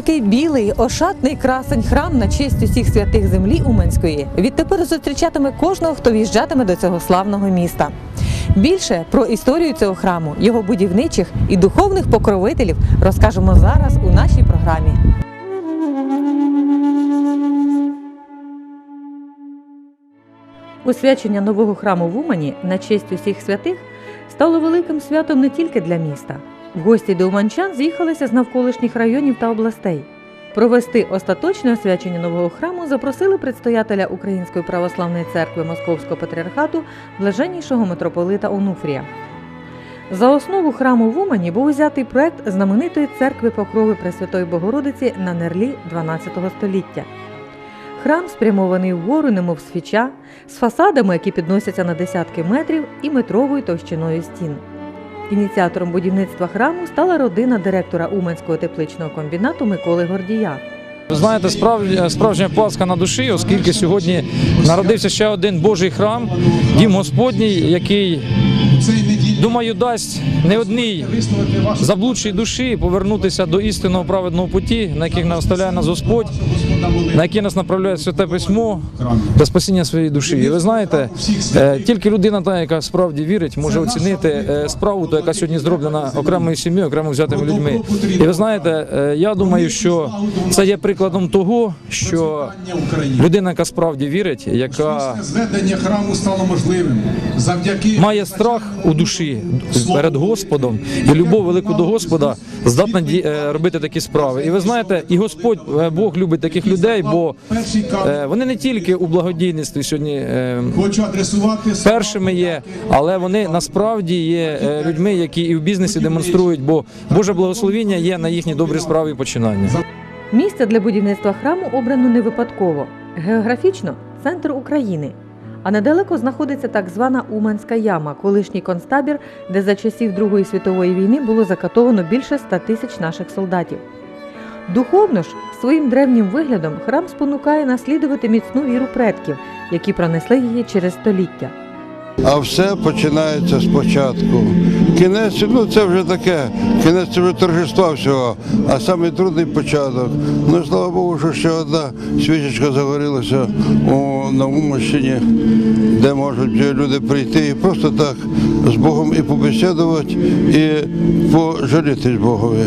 Такий білий, ошатний красень храм на честь усіх святих землі Уманської відтепер зустрічатиме кожного, хто в'їжджатиме до цього славного міста. Більше про історію цього храму, його будівничих і духовних покровителів розкажемо зараз у нашій програмі. Освячення нового храму в Умані на честь усіх святих стало великим святом не тільки для міста. Гості до уманчан з'їхалися з навколишніх районів та областей. Провести остаточне освячення нового храму запросили предстоятеля Української православної церкви Московського патріархату блаженнішого митрополита Онуфрія. За основу храму в Умані був взятий проект знаменитої церкви Покрови Пресвятої Богородиці на Нерлі 12 століття. Храм спрямований вгору, немов свіча, з фасадами, які підносяться на десятки метрів, і метровою товщиною стін. Ініціатором будівництва храму стала родина директора Уманського тепличного комбінату Миколи Гордія. Ви знаєте, справжня, Пасха на душі, оскільки сьогодні народився ще один Божий храм, дім Господній, який, думаю, дасть не одній заблудшій душі повернутися до істинного праведного путі, на яких наставляє нас Господь, на які нас направляє святе письмо для спасіння своєї душі. І ви знаєте, е, тільки людина, та, яка справді вірить, може оцінити е, справу, ту, яка сьогодні зроблена окремою сім'єю, окремо взятими людьми. І ви знаєте, е, я думаю, що це є прикладом того, що людина, яка справді вірить, яка зведення храму стало можливим. Завдяки має страх у душі перед Господом. І любов велику до Господа, здатна робити такі справи. І ви знаєте, і Господь Бог любить таких людей, бо е, вони не тільки у благодійництві сьогодні. е, Першими є, але вони насправді є е, людьми, які і в бізнесі демонструють, бо Боже благословіння є на їхні добрі справи і починання. Місце для будівництва храму обрано не випадково. Географічно центр України. А недалеко знаходиться так звана Уманська яма, колишній концтабір, де за часів Другої світової війни було закатовано більше 100 тисяч наших солдатів. Духовно ж, своїм древнім виглядом храм спонукає наслідувати міцну віру предків, які пронесли її через століття. А все починається спочатку. Кінець, ну це вже таке, кінець вже торжества всього, а саме трудний початок. Ну слава Богу, що ще одна свічечка загорілася у Наумощині, де можуть люди прийти і просто так з Богом і побесідувати, і пожалітись Богові.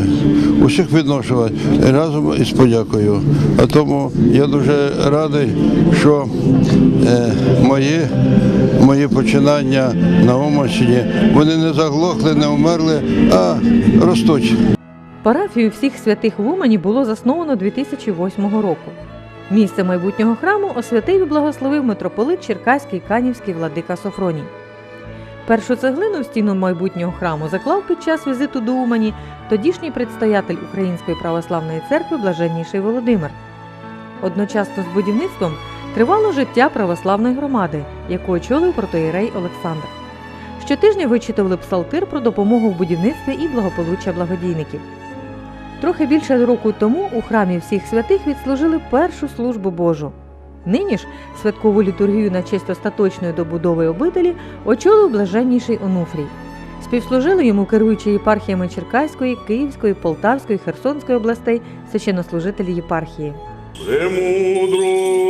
Усіх відношувати разом із подякою. А тому я дуже радий, що е, мої, мої починання на Уманщині, вони не заглохли, не вмерли, а ростуть. Парафію всіх святих в Умані було засновано 2008 року. Місце майбутнього храму освятив і благословив митрополит Черкаський Канівський владика Софроній. Першу цеглину в стіну майбутнього храму заклав під час візиту до Умані тодішній предстоятель Української православної церкви Блаженніший Володимир. Одночасно з будівництвом тривало життя православної громади, яку очолив протоїрей Олександр. Щотижня вичитували псалтир про допомогу в будівництві і благополуччя благодійників. Трохи більше року тому у храмі всіх святих відслужили першу службу Божу. Нині ж святкову літургію на честь остаточної добудови обителі очолив блаженніший Онуфрій. Співслужили йому керуючі єпархіями Черкаської, Київської, Полтавської, Херсонської областей, священнослужителі єпархії. Премудрость.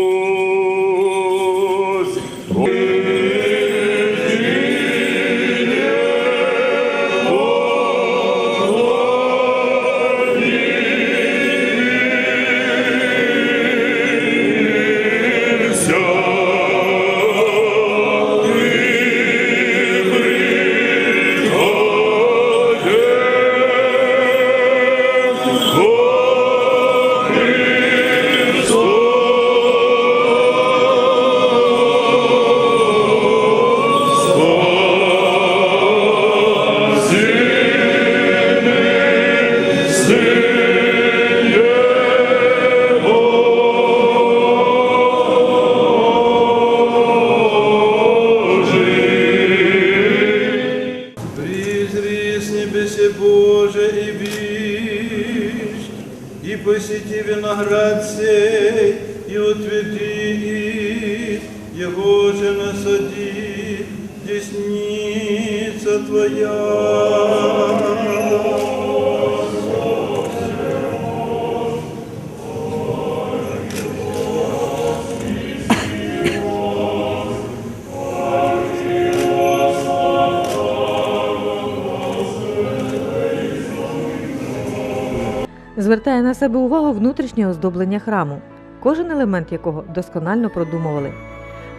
Посети виноград сей, и утверди их, его же насади, десница Твоя. Звертає на себе увагу внутрішнє оздоблення храму, кожен елемент якого досконально продумували.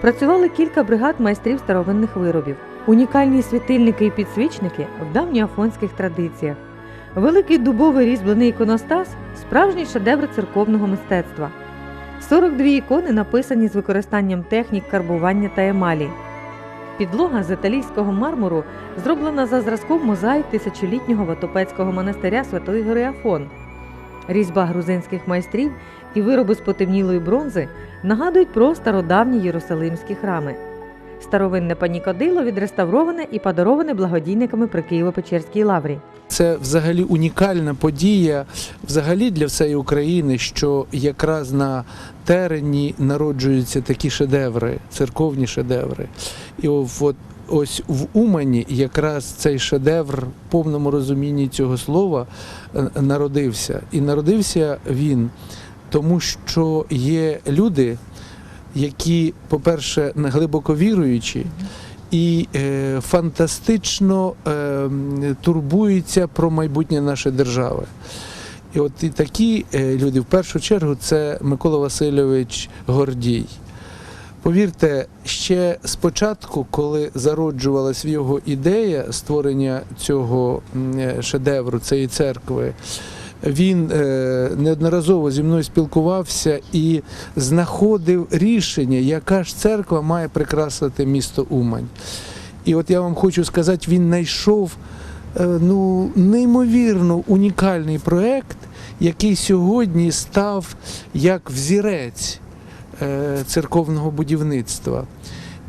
Працювали кілька бригад майстрів старовинних виробів, унікальні світильники і підсвічники в давньоафонських традиціях, великий дубовий різьблений іконостас справжній шедевр церковного мистецтва. 42 ікони написані з використанням технік карбування та емалі. Підлога з італійського мармуру зроблена за зразком мозаїк тисячолітнього Ватопецького монастиря Святої Гори Афон. Різьба грузинських майстрів і вироби з потемнілої бронзи нагадують про стародавні єрусалимські храми. Старовинне панікодило відреставроване і подароване благодійниками при Києво-Печерській лаврі. Це взагалі унікальна подія взагалі для всієї України, що якраз на терені народжуються такі шедеври, церковні шедеври. І от ось в Умані якраз цей шедевр в повному розумінні цього слова е, народився. І народився він тому, що є люди, які, по-перше, глибоко віруючі, і е, фантастично е, турбуються про майбутнє нашої держави. І от і такі е, люди, в першу чергу, це Микола Васильович Гордій. Повірте, ще спочатку, коли зароджувалась його ідея створення цього е, шедевру, цієї церкви, він е, неодноразово зі мною спілкувався і знаходив рішення, яка ж церква має прикрасити місто Умань. І от я вам хочу сказати, він знайшов е, ну, неймовірно унікальний проект, який сьогодні став як взірець церковного будівництва.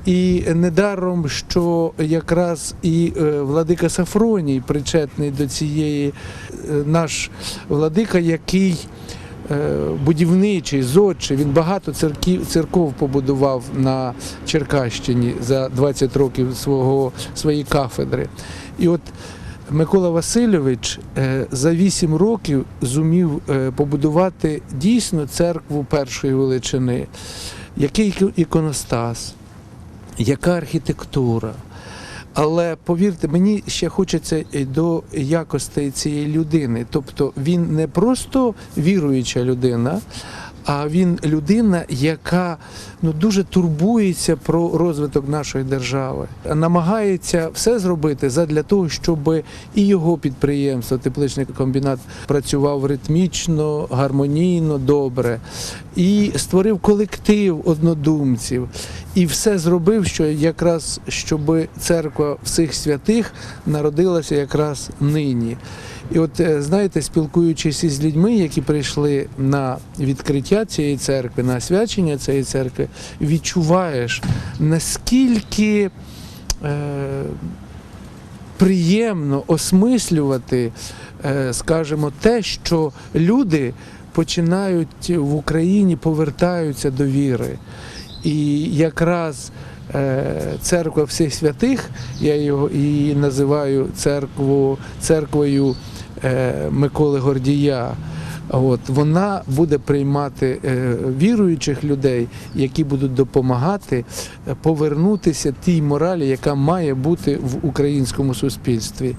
І недаром, що якраз і е, владика Сафроній причетний до цієї, е, наш владика, який е, будівничий, зодчий, він багато церків, церков побудував на Черкащині за 20 років свого, своєї кафедри. І от Микола Васильович е, за 8 років зумів е, побудувати дійсно церкву першої величини. Який іконостас, яка архітектура. Але повірте, мені ще хочеться до якостей цієї людини. Тобто він не просто віруюча людина, а він людина, яка ну, дуже турбується про розвиток нашої держави, намагається все зробити задля того, щоб і його підприємство, тепличний комбінат, працював ритмічно, гармонійно, добре, і створив колектив однодумців, і все зробив, що якраз щоб церква всіх святих народилася якраз нині. І от е, знаєте, спілкуючись із людьми, які прийшли на відкриття цієї церкви, на освячення цієї церкви, відчуваєш наскільки е, приємно осмислювати, е, скажімо, те, що люди починають в Україні повертаються до віри. І якраз е, церква всіх святих, я його і називаю церкву, церквою Миколи Гордія. От, вона буде приймати е, віруючих людей, які будуть допомагати е, повернутися тій моралі, яка має бути в українському суспільстві.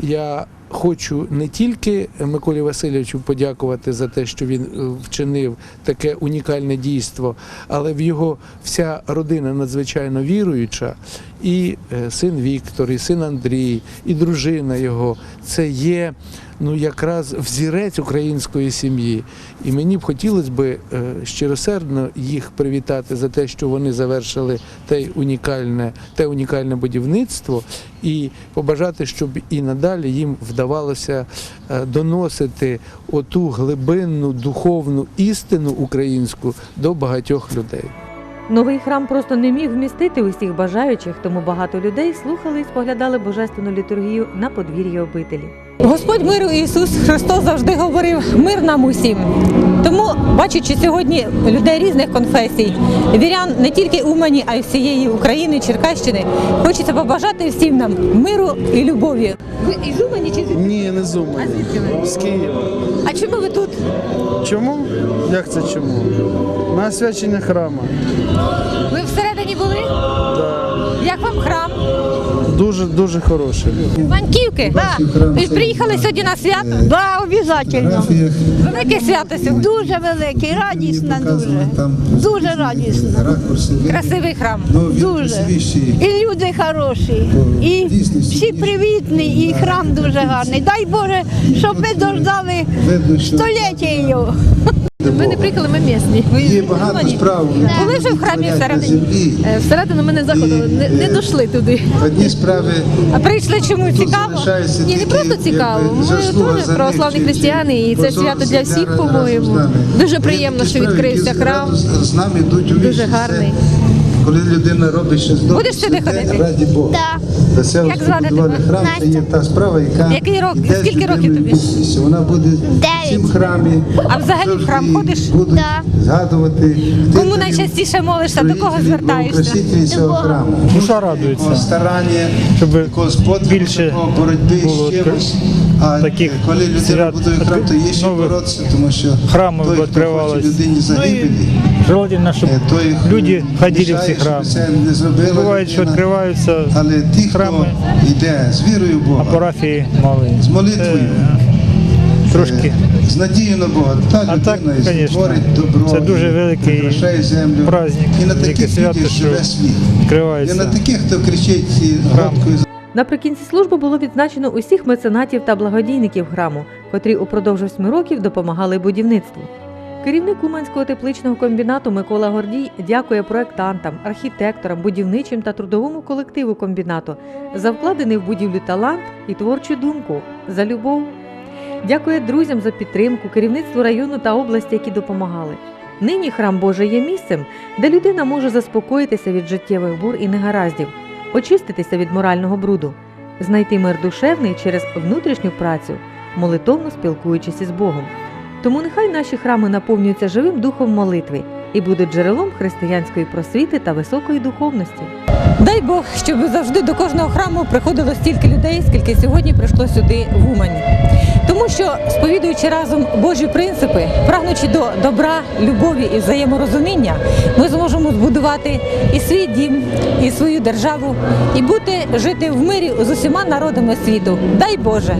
Я хочу не тільки Миколі Васильовичу подякувати за те, що він е, вчинив таке унікальне дійство, але в його вся родина надзвичайно віруюча, і е, син Віктор, і син Андрій, і дружина його це є ну якраз взірець української сім'ї. І мені б хотілося б е, щиросердно їх привітати за те, що вони завершили те унікальне, те унікальне будівництво, і побажати, щоб і надалі їм вдавалося е, доносити оту глибинну духовну істину українську до багатьох людей. Новий храм просто не міг вмістити усіх бажаючих, тому багато людей слухали і споглядали божественну літургію на подвір'ї обителі. Господь миру Ісус Христос завжди говорив мир нам усім. Тому, бачачи сьогодні людей різних конфесій, вірян не тільки Умані, а й всієї України, Черкащини, хочеться побажати всім нам миру і любові. Ви із Умані чи Ні, не з Умані. З Києва. А чому ви тут? Чому? Як це чому? На освячення храму. Ви всередині були? Да. Як вам храм? Дуже дуже хороше. Банківки? Ви приїхали сьогодні на свято? Да, обов'язково. Велике свято сьогодні. Дуже великий, радісна дуже. Дуже радісна. Красивий храм. Дуже. І люди хороші, і всі привітні, і храм дуже гарний. Дай Боже, щоб ми дождали століття його. Ми не приїхали, ми місні. Є багато справ. Були вже в храмі всередині? Е, Всередину ми не заходили, не, не дійшли туди. Одні справи А прийшли чому цікаво? Ні, не просто цікаво. Ми них православні християни, і це свято для всіх, по-моєму. Дуже приємно, що відкрився храм. з нами йдуть у Дуже гарний. Коли людина робить щось добре, Будеш сюди ходити? раді Бога. Так. До цього Як звати тебе? храм, це є та справа, яка Який рок? йде з Скільки років тобі? в. Вона буде в цім храмі. А взагалі в завжди храм ходиш? Будуть Так. згадувати. Кому найчастіше молишся, до кого звертаєшся? цього храму. Душа радується. Старання, Щоб якогось подвигу, більше такого боротьби було з чимось. А таких коли людина свят, будує храм, то є що нових боротися, тому що храмів той, хто відкривалось. хоче людині загибелі, Желательно, щоб е, люди ходили в ці храми. Буває, що відкриваються храми, а парафії мали. з молитвою, Трошки е, з надією на Бога, та А так, людина і конечно, створить добро, це дуже великий землю. праздник, і на таких свято, що живе світ. І на таких, хто кричить і громкою Наприкінці служби було відзначено усіх меценатів та благодійників храму, котрі упродовж восьми років допомагали будівництву. Керівник Уманського тепличного комбінату Микола Гордій дякує проектантам, архітекторам, будівничим та трудовому колективу комбінату за вкладений в будівлю талант і творчу думку, за любов. Дякує друзям за підтримку, керівництву району та області, які допомагали. Нині храм Божий є місцем, де людина може заспокоїтися від життєвих бур і негараздів, очиститися від морального бруду, знайти мир душевний через внутрішню працю, молитовно спілкуючись із Богом. Тому нехай наші храми наповнюються живим духом молитви і будуть джерелом християнської просвіти та високої духовності. Дай Бог, щоб завжди до кожного храму приходило стільки людей, скільки сьогодні прийшло сюди в Умані. Тому що, сповідуючи разом Божі принципи, прагнучи до добра, любові і взаєморозуміння, ми зможемо збудувати і свій дім, і свою державу, і бути жити в мирі з усіма народами світу. Дай Боже!